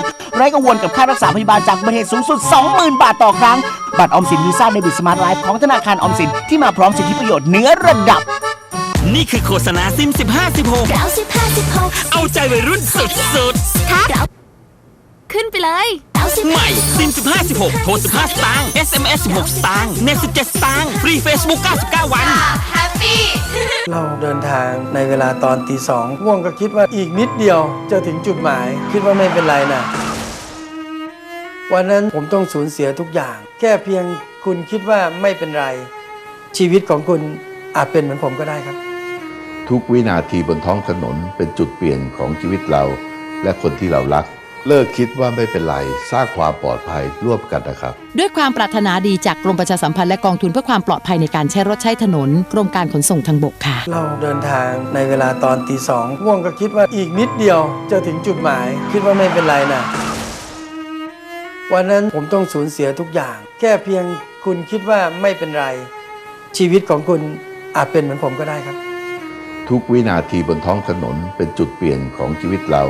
ทไร้กังวลกับค่ารักษาพยาบาลจากอุบัติเหตุสูงสุด 20,000 บาทต่อครั้ง บัตรออมสินวีซ่าเดบิตสมาร์ทไลฟ์ของธนาคารออมสินที่มาพร้อมสิทธิประโยชน์เหนือระดับ นี่คือโฆษณาซิม 15 16 เราสิบห้าสิบหกเอาใจวัยรุ่นสุด ขึ้นไปเลยเราสิบๆใหม่ซิม15 16 โทร 15 สตางค์ SMS 16 สตางค์เน็ต17 สตางค์ฟรี Facebook 99 วัน เราเดินทางในเวลาตอนตีสองง่วงก็คิดว่าอีกนิดเดียวจะถึงจุดหมาย คิดว่าไม่เป็นไรนะ วันนั้นผมต้องสูญเสียทุกอย่าง แค่เพียงคุณคิดว่าไม่เป็นไร ชีวิตของคุณอาจเป็นเหมือนผมก็ได้ครับ ทุกวินาทีบนท้องถนนเป็นจุดเปลี่ยนของชีวิตเรา และคนที่เรารัก เลิกคิดว่าไม่เป็นไร สร้างความปลอดภัยร่วมกันนะครับ ด้วยความปรารถนาดีจากกรมประชาสัมพันธ์และกองทุนเพื่อความปลอดภัยในการใช้รถใช้ถนน กรมการขนส่งทางบกค่ะ เราเดินทางในเวลาตอนตีสองง่วงก็คิดว่าอีกนิดเดียวจะถึงจุดหมาย คิดว่าไม่เป็นไรนะวันนั้นผมต้องสูญเสียทุกอย่าง แค่เพียงคุณคิดว่าไม่เป็นไร ชีวิตของคุณอาจเป็นเหมือนผมก็ได้ครับ ทุกวินาทีบนท้องถนนเป็นจุดเปลี่ยนของชีวิตเรา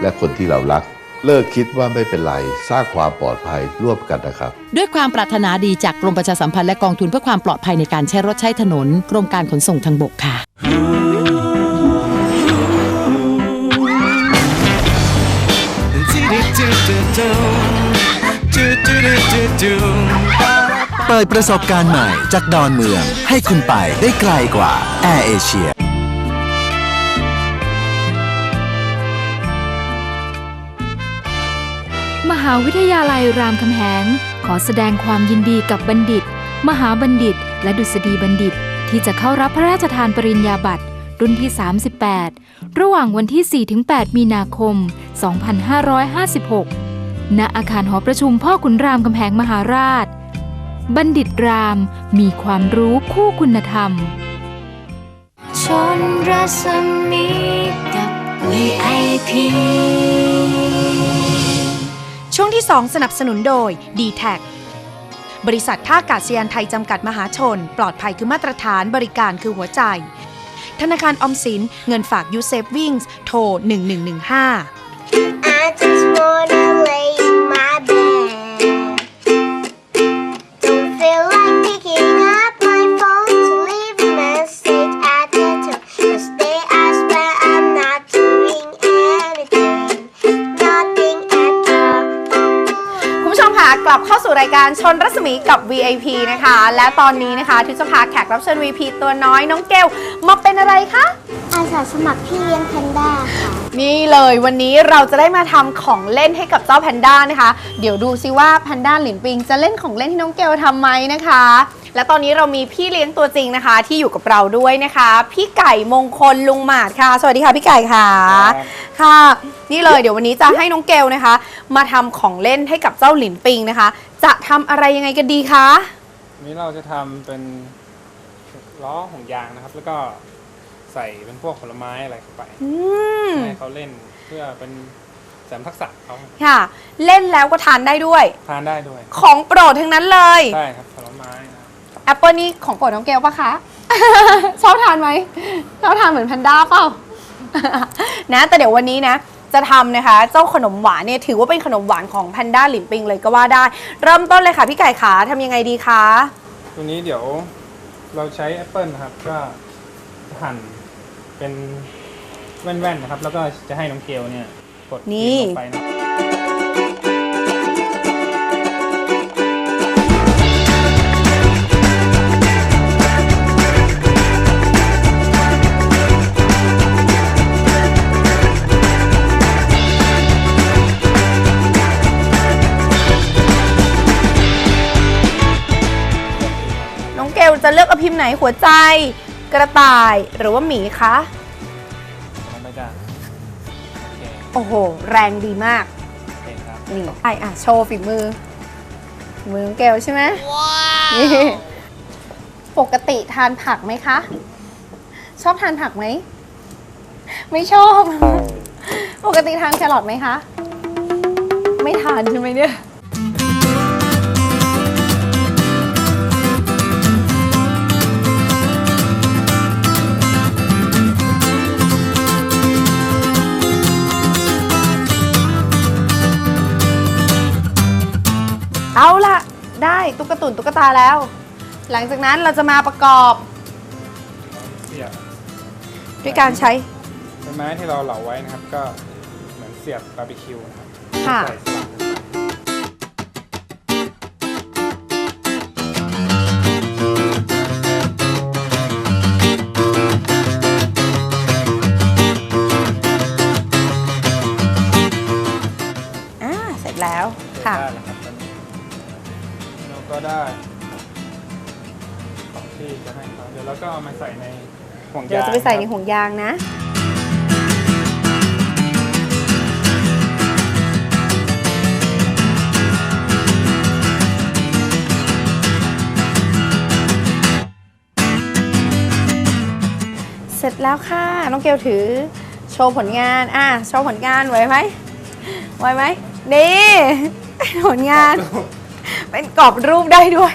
และคนที่เรารัก เลิกคิดว่าไม่เป็นไร สร้างความปลอดภัยร่วมกันนะครับ ด้วยความปรารถนาดีจากกรมประชาสัมพันธ์และกองทุนเพื่อความปลอดภัยในการใช้รถใช้ถนน กรมการขนส่งทางบกค่ะ เปิดประสบการณ์ใหม่จากดอนเมือง ให้คุณไปได้ไกลกว่าแอร์เอเชีย หาวิทยาลัยรามคำแหง ขอแสดงความยินดีกับบัณฑิต มหาบัณฑิต และดุษฎีบัณฑิต ที่จะเข้ารับพระราชทานปริญญาบัตรรุ่นที่ 38 ระหว่างวันที่ 4-8 มีนาคม 2556 ณ อาคารหอประชุมพ่อขุนรามคำแหงมหาราช บัณฑิตรามมีความรู้คู่คุณธรรม ชนรัศมีกับ VIP ช่วงที่ 2 สนับสนุนโดย d t แทบริษัทท่าอากาศยานไทยจำกัดมหาชน ปลอดภัยคือมาตรฐานบริการคือหัวใจ ธนาคารออมสินเงินฝากยูเซฟวิ่งโทร 1115 I just wanna lay รายการชนรัศมีกับ VIP นะคะ และตอนนี้นะคะทิพย์จะพาแขกรับเชิญ VIP ตัวน้อยน้องเกลมาเป็นอะไรคะอาสาสมัครพี่เลี้ยงแพนด้าค่ะ นี่เลยวันนี้เราจะได้มาทำของเล่นให้กับเจ้าแพนด้านะคะ เดี๋ยวดูซิว่าแพนด้าหลินปิงจะเล่นของเล่นที่น้องเกลทำไหมนะคะ และตอนนี้เรามีพี่เลี้ยงตัวจริงนะคะ ที่อยู่กับเราด้วยนะคะ พี่ไก่มงคลลุงหมาดค่ะ สวัสดีค่ะพี่ไก่ค่ะ ค่ะ นี่เลยเดี๋ยววันนี้จะให้น้องเกลนะคะ มาทำของเล่นให้กับเจ้าหลินปิงนะคะ จะทำอะไรยังไงกันดีคะวันนี้เราจะทำเป็นล้อของยางนะครับ แล้วก็ใส่เป็นพวกผลไม้อะไรเข้าไปอืมให้เขาเล่นเพื่อเป็นเสริมทักษะเขาค่ะ เล่นแล้วก็ทานได้ด้วย ทานได้ด้วย ของโปรดทั้งนั้นเลย ใช่ครับผลไม้นะครับ แอปเปิลนี่ของโปรดน้องเกลปะคะ ชอบทานไหมชอบทานเหมือนแพนด้าเปล่า นะแต่เดี๋ยววันนี้นะ จะทำนะคะ เจ้าขนมหวานเนี่ยถือว่าเป็นขนมหวานของแพนด้าหลินปิงเลยก็ว่าได้ เริ่มต้นเลยค่ะพี่ไก่ขาทำยังไงดีคะตัวนี้เดี๋ยวเราใช้แอปเปิลนะครับ ก็หั่นเป็นแว่นๆนะครับ แล้วก็จะให้น้องเกลเนี่ยกดนี่ลงไปนะ ไหนหัวใจ กระต่ายหรือว่าหมีคะลงไปจ้ะโอเคโอ้โห แรงดีมาก โอเคครับนี่ไออะ โชว์ฝีมือฝีมือน้องเกลใช่ไหมนี่ปกติทานผักไหมคะ ชอบทานผักไหม ไม่ชอบ ปกติทานแครอทไหมคะ ไม่ทานใช่ไหมเนี่ย ตุ๊กตุนตุ๊กตาแล้ว หลังจากนั้นเราจะมาประกอบเสียบด้วยการใช้ใบไม้ที่เราเหลาไว้นะครับ ก็เหมือนเสียบบาร์บีคิวนะครับค่ะ ใส่สลัก ก็ได้ของที่จะให้เขาเดี๋ยวเราก็เอามาใส่ในห่วงยางเดี๋ยวจะไปใส่ในครับห่วงยางนะ เสร็จแล้วค่ะ น้องเกลถือโชว์ผลงาน อะ โชว์ผลงานไหวไหมไหวไหมนี่ผลงาน เป็นกรอบรูปได้ด้วย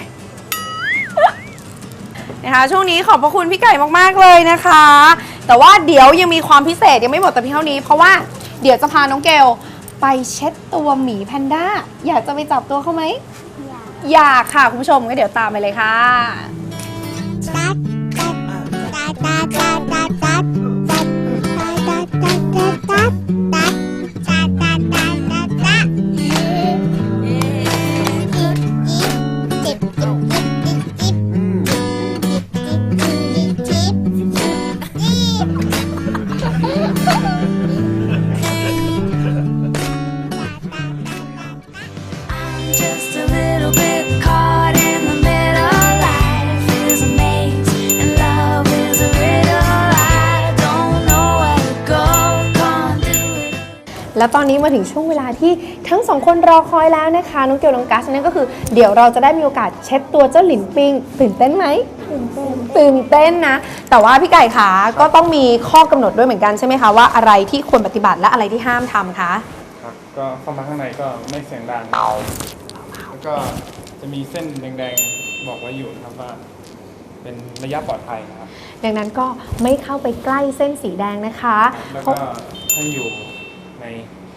นะคะช่วงนี้ขอบพระคุณพี่ไก่มากๆเลยนะคะ แต่ว่าเดี๋ยวยังมีความพิเศษยังไม่หมดแต่เพียงเท่านี้ เพราะว่าเดี๋ยวจะพาน้องเกลไปเช็ดตัวหมีแพนด้า อยากจะไปจับตัวเขาไหมอยากค่ะ คุณผู้ชมก็เดี๋ยวตามไปเลยค่ะ และตอนนี้มาถึงช่วงเวลาที่ทั้งสองคนรอคอยแล้วนะคะน้องเกลน้องกัสนั่นก็คือเดี๋ยวเราจะได้มีโอกาสเช็ดตัวเจ้าหลินปิงตื่นเต้นไหมตื่นเต้นตื่นเต้นนะ แต่ว่าพี่ไก่ขาก็ต้องมีข้อกำหนดด้วยเหมือนกันใช่ไหมคะว่าอะไรที่ควรปฏิบัติและอะไรที่ห้ามทำคะครับก็เข้ามาข้างในก็ไม่เสียงดังแล้วก็จะมีเส้นแดงๆบอกไว้อยู่นะครับว่าเป็นระยะปลอดภัยนะครับดังนั้นก็ไม่เข้าไปใกล้เส้นสีแดงนะคะแล้วเพก็ราะให้อยู่ใน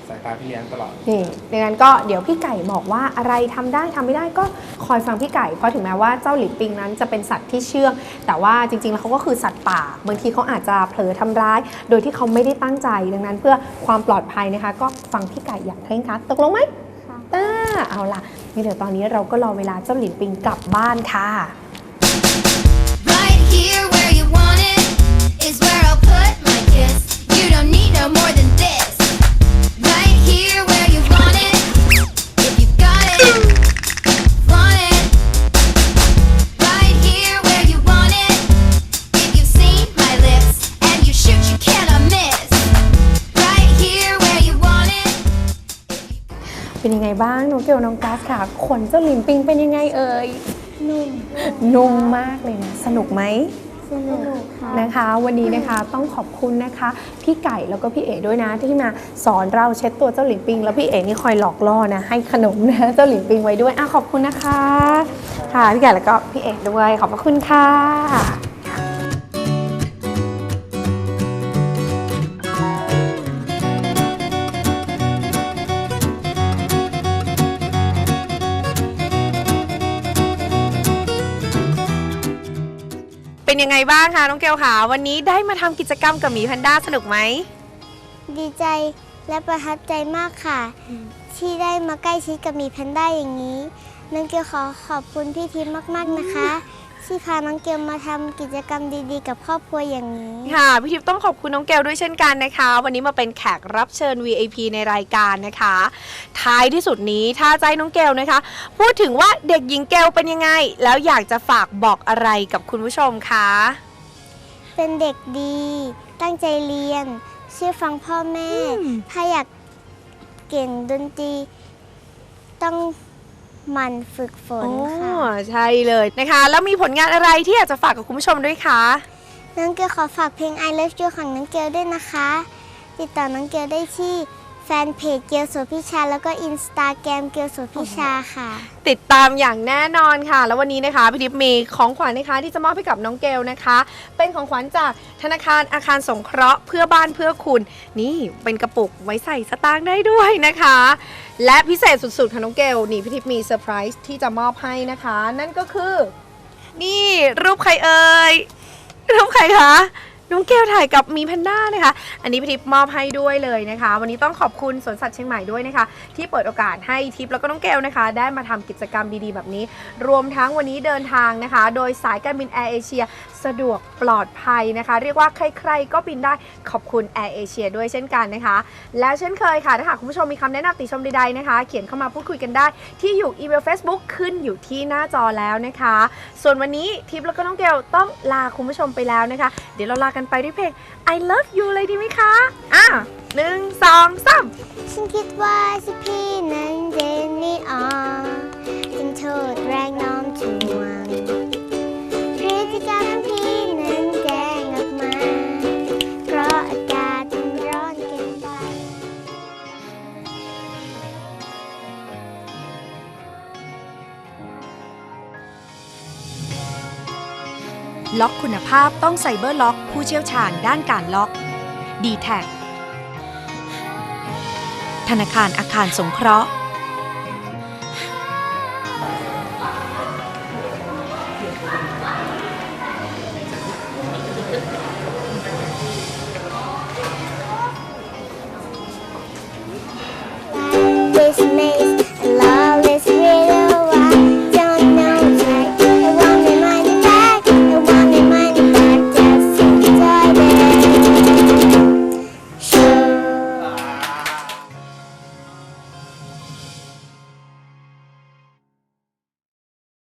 สายตาพี่เลี้ยงตลอด นี่ดังนั้นก็เดี๋ยวพี่ไก่บอกว่าอะไรทำได้ทำไม่ได้ก็คอยฟังพี่ไก่ เพราะถึงแม้ว่าเจ้าหลินปิงนั้นจะเป็นสัตว์ที่เชื่อง แต่ว่าจริงๆแล้วเขาก็คือสัตว์ป่า บางทีเขาอาจจะเผลอทำร้าย โดยที่เขาไม่ได้ตั้งใจ ดังนั้นเพื่อความปลอดภัยนะคะ ก็ฟังพี่ไก่อย่างเคร่งครัดตกลงไหมอ่าเอาล่ะนี่เดี๋ยวตอนนี้เราก็รอเวลาเจ้าหลินปิงกลับบ้านค่ะ Right here where you want it is where I'll put my kiss. You don't need no more บ้างน้องเกลน้องกัสค่ะ ขนเจ้าหลินปิงเป็นยังไงเอ่ย นุ่มนุ่มมากเลยนะ สนุกไหมสนุกค่ะนะคะ วันนี้นะคะต้องขอบคุณนะคะ พี่ไก่แล้วก็พี่เอ๋ด้วยนะ ที่มาสอนเราเช็ดตัวเจ้าหลินปิง แล้วพี่เอ๋นี่คอยหลอกล่อนะให้ขนมนะเจ้าหลินปิงไว้ด้วยอะขอบคุณนะคะ ค่ะพี่ไก่แล้วก็พี่เอ๋ด้วยขอบพระคุณค่ะ เป็นยังไงบ้างคะน้องเกลค่ะวันนี้ได้มาทำกิจกรรมกับหมีแพนด้าสนุกไหมดีใจและประทับใจมากค่ะ ที่ได้มาใกล้ชิดกับหมีแพนด้าอย่างนี้น้องเกลขอขอบคุณพี่ทิพย์มาก ๆนะคะ ที่พาน้องเกลมาทำกิจกรรมดีๆ กับครอบครัวอย่างนี้ ค่ะพี่ทิพย์ต้องขอบคุณน้องเกลด้วยเช่นกันนะคะ วันนี้มาเป็นแขกรับเชิญ VIP ในรายการนะคะ ท้ายที่สุดนี้ถ้าใจน้องเกลนะคะ พูดถึงว่าเด็กหญิงเกลเป็นยังไง แล้วอยากจะฝากบอกอะไรกับคุณผู้ชมคะเป็นเด็กดี ตั้งใจเรียน เชื่อฟังพ่อแม่ ถ้าอยากเก่งดนตรี ต้อง หมั่นฝึกฝนโอ้ค่ะ ใช่เลยนะคะ แล้วมีผลงานอะไรที่อยากจะฝากกับคุณผู้ชมด้วยคะ น้องเกลขอฝากเพลง I Love You ของน้องเกลด้วยนะคะ ติดต่อน้องเกลได้ที่ แฟนเพจเกียวโสพิชา แล้วก็อินสตาแกรมเกียวโสพิชาค่ะ ติดตามอย่างแน่นอนค่ะ แล้ววันนี้นะคะพี่ทิพย์มีของขวัญนะคะที่จะมอบให้กับน้องเกลนะคะ เป็นของขวัญจากธนาคารอาคารสงเคราะห์เพื่อบ้านเพื่อคุณ นี่เป็นกระปุกไว้ใส่สตางค์ได้ด้วยนะคะ และพิเศษสุดๆค่ะน้องเกลนี่พี่ทิพย์มีเซอร์ไพรส์ที่จะมอบให้นะคะ นั่นก็คือ นี่รูปใครเอ่ยรูปใครคะ น้องเกลถ่ายกับมีแพนด้านะคะ อันนี้พี่ทิพย์มอบให้ด้วยเลยนะคะ วันนี้ต้องขอบคุณสวนสัตว์เชียงใหม่ด้วยนะคะ ที่เปิดโอกาสให้ทิพย์แล้วก็น้องเกลนะคะ ได้มาทำกิจกรรมดีๆแบบนี้ รวมทั้งวันนี้เดินทางนะคะ โดยสายการบินแอร์เอเชีย สะดวกปลอดภัยนะคะ เรียกว่าใครๆก็บินได้ขอบคุณแอร์เอเชียด้วยเช่นกันนะคะ แล้วเช่นเคยค่ะ ถ้าหากคุณผู้ชมมีคำแนะนำติชมใดๆนะคะ เขียนเข้ามาพูดคุยกันได้ ที่อยู่อีเมล Facebook ขึ้นอยู่ที่หน้าจอแล้วนะคะ ส่วนวันนี้ทิพย์แล้วก็น้องเกลต้องลาคุณผู้ชมไปแล้วนะคะ เดี๋ยวเราลากันไปด้วยเพลง I love you เลยดีไหมคะอะหนึ่งสองสามฉันคิดว่าสิพี่นั้นเดนไม่ออกเป็นโทษแรง ล็อกคุณภาพต้องไซเบอร์ล็อก ผู้เชี่ยวชาญด้านการล็อก d t แทธนาคารอาคารสงเคราะห์ This may